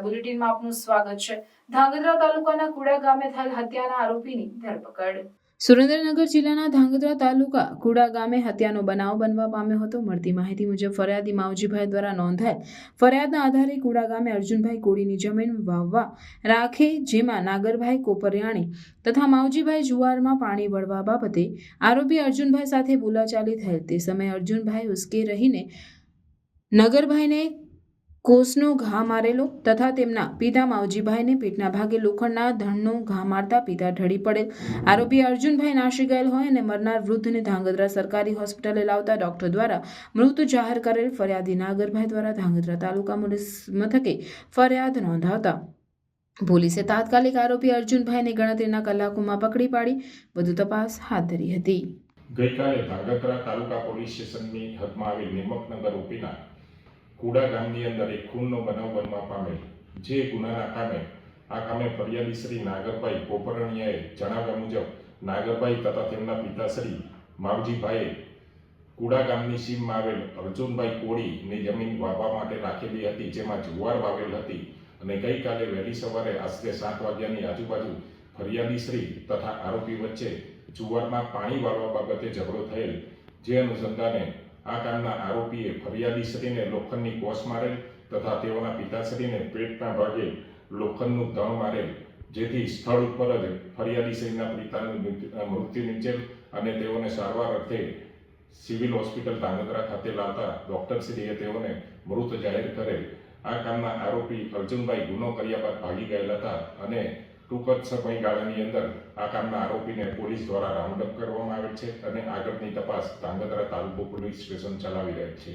બુલેટિનમાં આપનું સ્વાગત છે. ધાંગધ્રા તાલુકાના કુડા ગામે થયેલ હત્યાના આરોપીની ધરપકડ. સુરેન્દ્રનગર જિલ્લાના ધાંગધ્રા તાલુકા કુડા ગામે હત્યાનો બનાવ બનવા પામ્યો હતો. મળતી માહિતી મુજબ ફરિયાદી માવજીભાઈ દ્વારા નોંધાયેલ ફરિયાદના આધારે કુડા ગામે અર્જુનભાઈ કોળીની જમીન વાવવા રાખે, જેમાં નાગરભાઈ કોપરિયાણી તથા માવજીભાઈ જુવારમાં પાણી વળવા બાબતે આરોપી અર્જુનભાઈ સાથે બોલાચાલી થયેલ. તે સમયે અર્જુનભાઈ ઉશ્કે રહીને નગરભાઈને કોસનો ઘા મારેલો તથા તેમના પિતા માવજીભાઈને પેટના ભાગે લોખંડના ધણનો ઘા મારતા પિતા ઢળી પડેલ. આરોપી અર્જુનભાઈ નાશી ગયેલ હોય અને મરનાર વૃદ્ધને ધાંગધ્રા સરકારી હોસ્પિટલે લાવતા ડોક્ટર દ્વારા મૃત જાહેર કરેલ ફરિયાદી નાગરભાઈ દ્વારા ધાંગધ્રા તાલુકા પોલીસ મથકે ફરિયાદ નોંધાવતા. પોલીસે તાત્કાલિક આરોપી અર્જુનભાઈને ગણતરીના કલાકોમાં પકડી પાડી. વધુ તપાસ હાથ ધરી હતી. ગઈકાલે ધાંગધ્રા તાલુકા પોલીસ સ્ટેશનની હદમાં આવેલ નિમકનગર ઉપીના કુડા ગામની અંદર એક ખૂનનો બનાવ બનવા પામેલ. જે ગુનાના કામે આ કામે ફરિયાદી શ્રી નાગરભાઈ કોપરણિયાએ જણાવ્યા મુજબ, નાગરભાઈ તથા તેમના પિતાશ્રી માવજીભાઈએ કુડા ગામની સીમમાં આવેલ અર્જુનભાઈ કોળીની જમીન વાવવા માટે રાખેલી હતી, જેમાં જુવાર વાવેલ હતી અને ગઈકાલે વહેલી સવારે આશરે સાત વાગ્યાની આજુબાજુ ફરિયાદી શ્રી તથા આરોપી વચ્ચે જુવારમાં પાણી વાળવા બાબતે ઝઘડો થયેલ, જે અનુસંધાને આ કામના આરોપીએ ફરિયાદી શ્રીને લોખંડની કોસ મારેલ તથા તેઓના પિતાશ્રીને પેટના ભાગે લોખંડનું ધણ મારેલ, જેથી સ્થળ ઉપર જ ફરિયાદી શ્રીના પિતાનું મૃત્યુ નીચેલ અને તેઓને સારવાર અર્થે સિવિલ હોસ્પિટલ ધાંગધ્રા ખાતે લાવતા ડોક્ટરશ્રીએ તેઓને મૃત જાહેર કરેલ. આ કામના આરોપી અર્જુનભાઈ ગુનો કર્યા બાદ ભાગી ગયેલા હતા અને ટૂંક જ સમયગાળાની અંદર આ કામના આરોપીને પોલીસ દ્વારા રાઉન્ડ અપ કરવામાં આવેલ છે અને આગળની તપાસ ધાંગધ્રા તાલુકો પોલીસ સ્ટેશન ચલાવી રહ્યા છે.